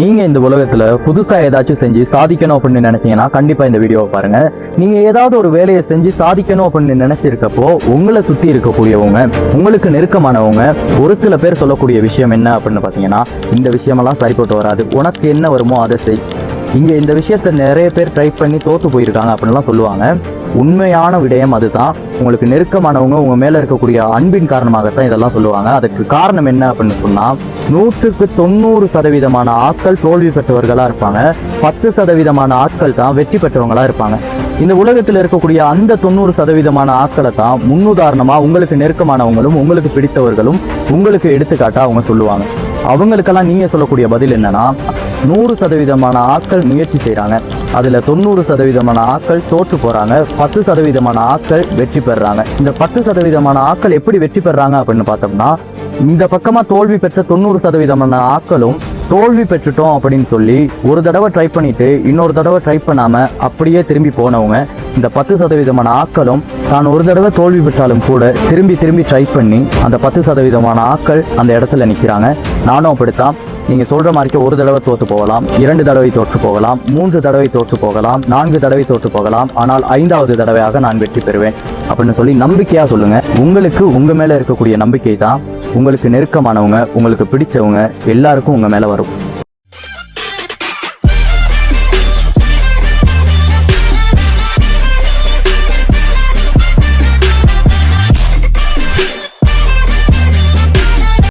நீங்க இந்த உலகத்துல புதுசா ஏதாச்சும் செஞ்சு சாதிக்கணும் அப்படின்னு நினைச்சீங்கன்னா கண்டிப்பா இந்த வீடியோவை பாருங்க. நீங்க ஏதாவது ஒரு வேலையை செஞ்சு சாதிக்கணும் அப்படின்னு நினைச்சிருக்கப்போ உங்களை சுத்தி இருக்கக்கூடியவங்க உங்களுக்கு நெருக்கமானவங்க ஒரு சில பேர் சொல்லக்கூடிய விஷயம் என்ன அப்படின்னு பாத்தீங்கன்னா இந்த விஷயமெல்லாம் சரிப்பட்டு வராது. உனக்கு என்ன வருமோ அதை செய். இங்க இந்த விஷயத்த நிறைய பேர் ட்ரை பண்ணி தோத்து போயிருக்காங்க அப்படின்லாம் சொல்லுவாங்க. உண்மையான விடயம் அதுதான். உங்களுக்கு நெருக்கமானவங்க உங்க மேல இருக்கக்கூடிய அன்பின் காரணமாகத்தான் இதெல்லாம் சொல்லுவாங்க. அதுக்கு காரணம் என்ன அப்படின்னு சொன்னா நூற்றுக்கு தொண்ணூறு சதவீதமான ஆட்கள் தோல்வி பெற்றவர்களா இருப்பாங்க. பத்து சதவீதமான ஆட்கள் தான் வெற்றி பெற்றவங்களா இருப்பாங்க. இந்த உலகத்தில் இருக்கக்கூடிய அந்த தொண்ணூறு சதவீதமான ஆட்களை தான் முன்னுதாரணமா உங்களுக்கு நெருக்கமானவங்களும் உங்களுக்கு பிடித்தவர்களும் உங்களுக்கு எடுத்துக்காட்டா அவங்க சொல்லுவாங்க. அவங்களுக்கெல்லாம் நீங்க சொல்லக்கூடிய பதில் என்னன்னா நூறு சதவீதமான ஆட்கள் முயற்சி செய்கிறாங்க அதுல தொண்ணூறு சதவீதமான ஆட்கள் தோற்று போறாங்க. பத்து சதவீதமான ஆட்கள் வெற்றி பெறுறாங்க இந்த பத்து சதவீதமான ஆட்கள் எப்படி வெற்றி பெறாங்க அப்படின்னு பார்த்தோம்னா இந்த பக்கமா தோல்வி பெற்ற தொண்ணூறு சதவீதமான ஆட்களும் தோல்வி பெற்றுட்டோம் அப்படின்னு சொல்லி ஒரு தடவை ட்ரை பண்ணிட்டு இன்னொரு தடவை ட்ரை பண்ணாம அப்படியே திரும்பி போனவங்க இந்த பத்து சதவீதமான ஆக்களும் தான் ஒரு தடவை தோல்வி பெற்றாலும் கூட திரும்பி திரும்பி ட்ரை பண்ணி அந்த பத்து சதவீதமான ஆட்கள் அந்த இடத்துல நிற்கிறாங்க நானும் அப்படித்தான். நீங்க சொல்ற மாதிரிக்கு ஒரு தடவை தோற்று போகலாம் இரண்டு தடவை தோற்று போகலாம் மூன்று தடவை தோற்று போகலாம் நான்கு தடவை தோற்று போகலாம் ஆனால் ஐந்தாவது தடவையாக நான் வெற்றி பெறுவேன் அப்படின்னு சொல்லி நம்பிக்கையா சொல்லுங்க. உங்களுக்கு உங்க மேல இருக்கக்கூடிய நம்பிக்கை தான் உங்களுக்கு நெருக்கமானவங்க உங்களுக்கு பிடிச்சவங்க எல்லாருக்கும் உங்க மேல வரும்.